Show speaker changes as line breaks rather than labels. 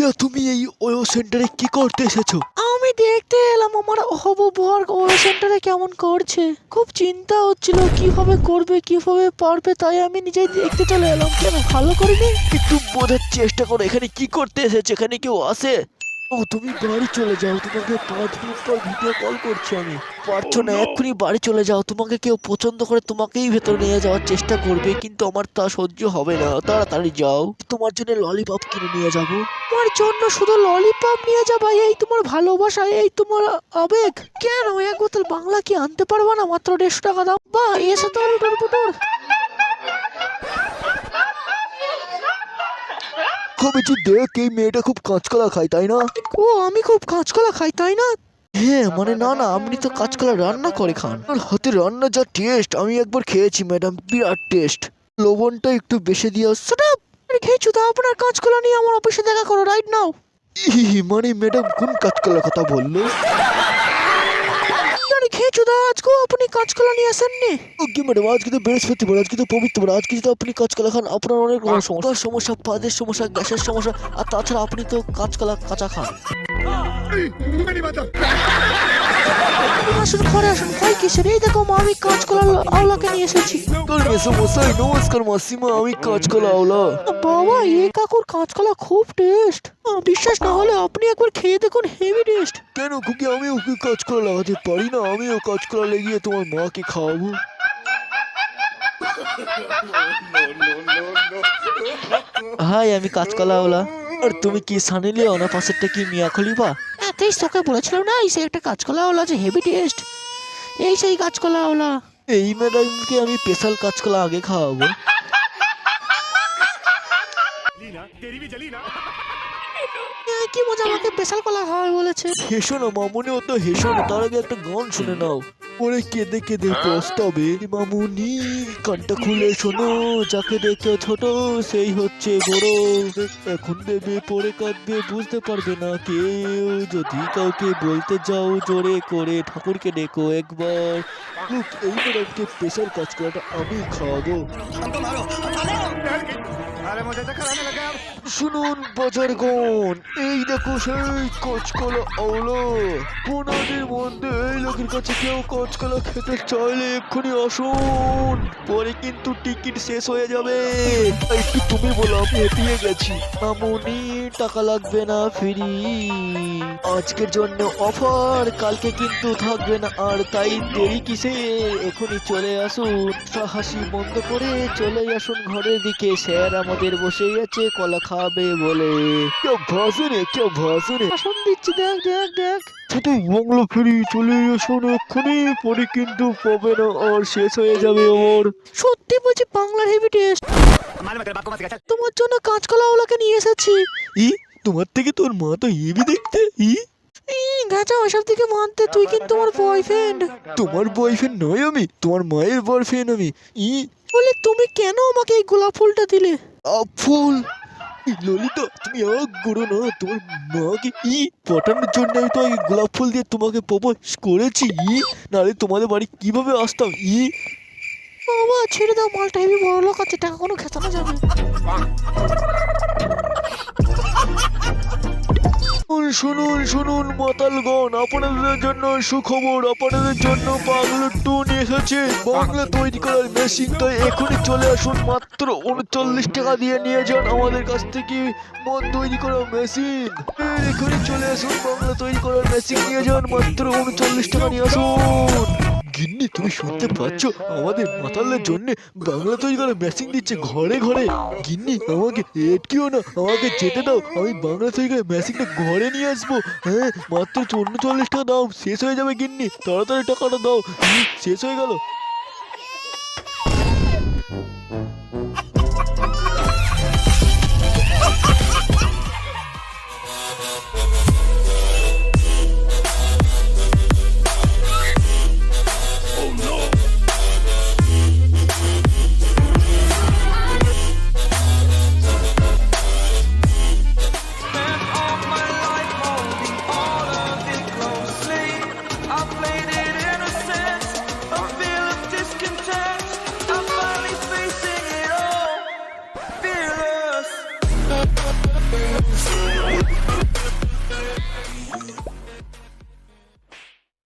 রিয়া তুমি এই ওয়ো সেন্টারে কি করতে এসেছ?
আমি দেখতে এলাম আমার হবু বর ওয়ো সেন্টারে কেমন করছে। খুব চিন্তা হচ্ছিল কীভাবে করবে কীভাবে পারবে তাই আমি নিজেই দেখতে চলে এলাম। কেন ভালো করিনি?
একটু বোঝার চেষ্টা করো এখানে কি করতে এসেছে? এখানে কেউ আসে ও তুমি বাড়ি চলে যাও তোমাকে পাঁচ মিনিট পর ভিডিও কল করছি আমি। পারছ না এক্ষুনি বাড়ি চলে যাও তোমাকে কেউ পছন্দ করে তোমাকেই ভেতরে নিয়ে যাওয়ার চেষ্টা করবে কিন্তু আমার তা সহ্য হবে না। তাড়াতাড়ি যাও তোমার জন্য ললিপপ কিনে নিয়ে যাব।
তোমার জন্য শুধু ললিপপ নিয়ে যাবা এই তোমার ভালোবাসা এই তোমার আবেগ। কেন? এক বোতল বাংলা কি আনতে পারবা না? মাত্র দেড়শো টাকা দাম। বা এসে তো পুটুর
দেখ এই মেয়েটা খুব কাঁচকলা খায় তাই না?
ও আমি খুব কাঁচকলা খাই তাই না?
হ্যাঁ মানে না না আপনি তো কাঁচকলা রান্না করে খান। আর হাতে রান্না যা টেস্ট আমি একবার খেয়েছি ম্যাডাম বিরাট টেস্ট লবণটা একটু বেশি দিয়ে
সেটা খেয়েছো তা আপনার কাঁচকলা নিয়ে আমার অফিসে দেখা করো রাইট নাও
মানে ম্যাডাম কোন কাঁচকলার কথা বলল?
আজকেও আপনি কাঁচকলা নিয়ে আসেননি?
ওকে ম্যাডাম আজকে তো বৃহস্পতিবার আজকে তো পবিত্রবার আজকে যদি আপনি কাঁচকলা খান আপনার অনেক রকম সমস্যা। সমস্যা পাদের সমস্যা গ্যাসের সমস্যা আর তাছাড়া আপনি তো কাঁচকলা কাঁচা খান।
আসুন ঘরে আসুন ভয় কিসের? এই দেখো মা আমি কাঁচকলা আওলাকে নিয়ে এসেছি।
তোর মেসমশাই নমস্কার মাসিমা আমি কাঁচকলা আওলা।
বাবা এ কাকুর কাঁচকলা খুব টেস্ট। বিশ্বাস না হলে আপনি একবার খেয়ে দেখুন হেভি টেস্ট।
কেন খুকি আমি ওকে কাঁচকলা লাগাতে পারি না? আমিও কাঁচকলা লেগিয়ে তোমার মাকে খাওয়াবো? হাই আমি কাঁচকলা ওলা। আর তুমি কি সানি লিওনা পাশেরটা কি মিয়া খলিফা?
তেইশ তোকে বলেছিলাম না এই সে একটা কাঁচকলা আওলা আছে হেভি টেস্ট এই সেই কাঁচকলা আওলা
এই ম্যাডামকে আমি স্পেশাল কাঁচকলা আগে খাওয়াবো।
কি মজা আমাকে স্পেশাল কলা খাওয়াবে বলেছে।
হেসো না মামুনি অত হেসো না তার আগে একটা গান শুনে নাও। ওরে কেঁদে কেঁদে পস্তাবে মামুনি কানটা খুলে শোনো যাকে দেখে ছোট সেই হচ্ছে বড়। এখন দেবে পরে কাঁদবে বুঝতে পারবে না কেউ। যদি কাউকে বলতে যাও জোরে করে ঠাকুরকে ডেকো একবার। লুক এই ম্যাডামকে প্রেশার কাজ করাটা আমি খাওয়াবো। শুনুন বাজারগণ এই দেখো সেই কচকলা আওলো। কোনাদের মধ্যে এই লোকের কাছে কেউ কচকলা খেতে চাইলে এক্ষুনি আসুন। পরে কিন্তু টিকিট শেষ হয়ে যাবে। একটু তুমি বলো, আমি এটিয়ে গেছি। মামুনি, টাকা লাগবে না ফ্রি। আজকের জন্য অফার, কালকে কিন্তু থাকবে না। আর তাই দেরি কিসে? এখনই চলে আসুন। হাসি বন্ধ করে চলে আসুন ঘরের দিকে। স্যার আমাদের বসেই আছে কলা খাবে বলে। কেউ ভাসুনে কেউ ভাসুনে
আসন দিচ্ছি দেখ দেখ দেখ।
শুধু বাংলা ফেরি চলে আসুন এক্ষুনি পরে কিন্তু পাবে না আর শেষ হয়ে যাবে ওর।
সত্যি বলছি বাংলার হেভি টেস্ট তোমার জন্য কাঁচকলা আওলাকে নিয়ে এসেছি।
ই তোমার থেকে তোর মা তো হেভি দেখতে ই?
গাছা ওসব দিকে মানতে তুই কিন্তু আমার বয়ফ্রেন্ড
তোমার বয়ফ্রেন্ড নয় আমি তোমার মায়ের বয়ফ্রেন্ড আমি ই?
বলে তুমি কেন আমাকে এই গোলাপ ফুলটা দিলে?
ফুল। ললিতা, তুমি আগ করো না, তোমার মাকে ই পটানোর জন্য আমি তোমাকে গোলাপ ফুল দিয়ে তোমাকে প্রপোজ করেছি। ই, নাহলে তোমাদের বাড়ি কীভাবে আসতাম? ই।
বাবা, ছেড়ে দাও, মালটা হেভি বড় লোক আছে, টাকা কোনো খেতানো যাবে
শুনুন শুনুন মাতালগণ আপনাদের জন্য সুখবর, আপনাদের জন্য পাগল টু নিয়ে এসেছে। বাংলা তৈরি করার মেশিন তাই এখনই চলে আসুন, মাত্র উনচল্লিশ টাকা দিয়ে নিয়ে যান আমাদের কাছ থেকে মন তৈরি করার মেশিন এখনই চলে আসুন, বাংলা তৈরি করার মেশিন নিয়ে যান, মাত্র উনচল্লিশ টাকা নিয়ে আসুন। তুমি শুনতে পাচ্ছ? আমাদের মাতালের জন্য বাংলা তৈরি করার মেশিন দিচ্ছে ঘরে ঘরে। গিন্নি আমাকে এটকিও না। আমাকে যেতে দাও। আমি বাংলা তৈরি করে মেশিনটা ঘরে নিয়ে আসব। হ্যাঁ মাত্র চল্লিশ টাকা দাও শেষ হয়ে যাবে গিন্নি। তাড়াতাড়ি টাকাটা দাও। শেষ হয়ে গেল।